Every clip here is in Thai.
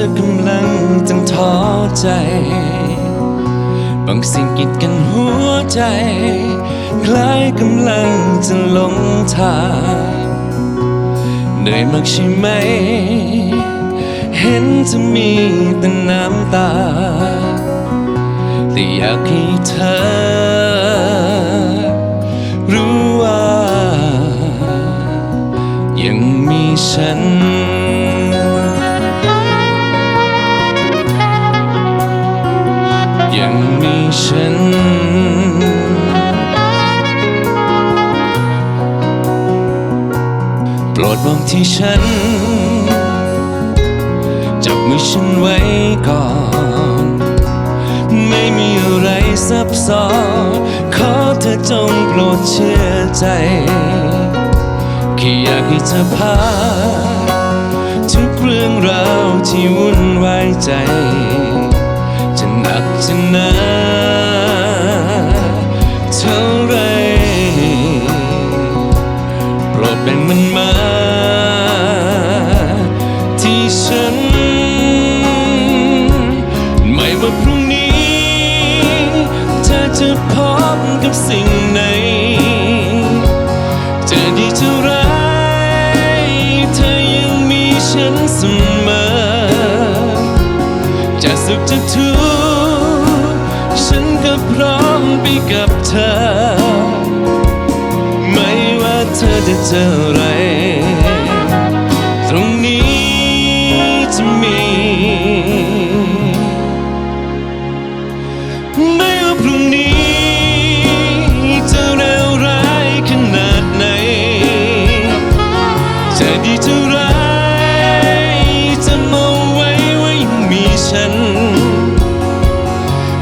ธอกำลังต้องท้อใจ บางสิ่งกีดกันหัวใจ คล้ายกำลังจะลงทางเหนื่อยมากใช่ไหม เห็นจะมีแต่น้ำตา แต่อยากให้เธอ รู้ว่า ยังมีฉัน ยังมีฉัน โปรดมองที่ฉัน จับมือฉันไว้ก่อน ไม่มีอะไรซับซ้อน ขอเธอจงโปรดเชื่อใจ แค่อยากให้เธอพาทุกเรื่องราวที่วุ่นวายใจ จะหนักจะหนาเท่าไรโปรดแบ่งมันมา ที่ฉัน ไม่ว่าพรุ่งนี้ เธอจะพบกับสิ่งไหนจะดีจะร้ายเธอยังมีฉันเสมอจะสุขจะทุกข์ ก็พร้อมไปกับเธอ ไม่ว่าเธอจะเจออะไร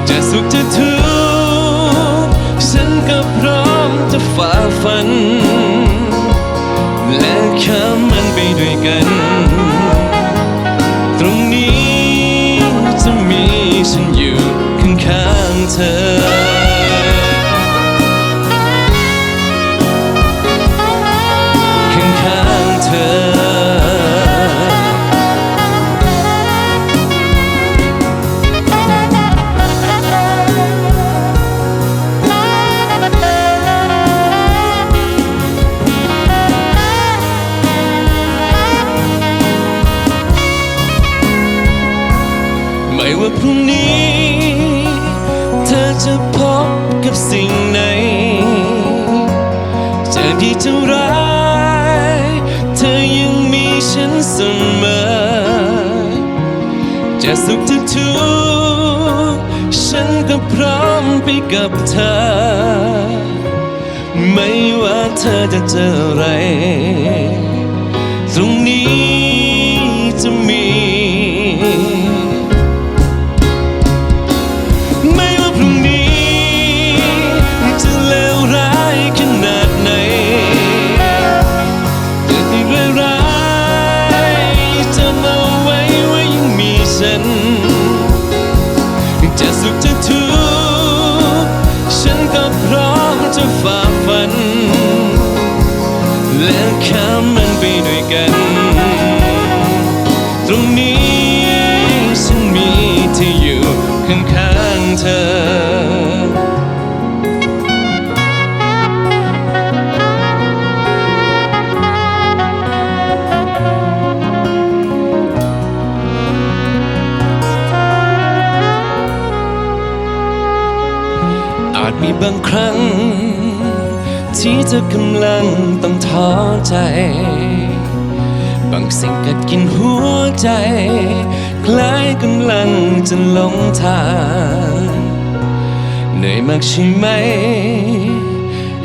จะสุขจะทุกข์ฉันก็พร้อมจะฝ่าฟัน และข้ามมันไปด้วยกัน ตรงนี้จะมีฉันอยู่ข้างๆเธอข้างๆเธอ ว่าพรุ่งนี้ เธอจะพบกับสิ่งไหนจะดีจะร้าย เธอยังมีฉันเสมอ จะสุขจะทุกข์ฉันก็พร้อมไปกับเธอ ไม่ว่าเธอจะเจออะไร และข้ามมันไปด้วยกัน ตรงนี้ฉันมีเธออยู่ข้างๆเธออาจมีบางครั้ง ที่เธอกำลังต้องท้อใจ บางสิ่งกัดกินหัวใจ คล้ายกำลังจะหลงทาง เหนื่อยมากใช่ไหม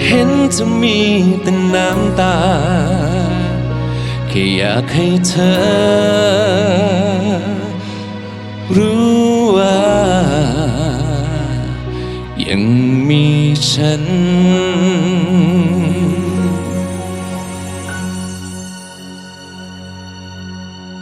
เห็นจะมีแต่น้ำตา แค่อยากให้เธอ รู้ว่า ยังมีฉัน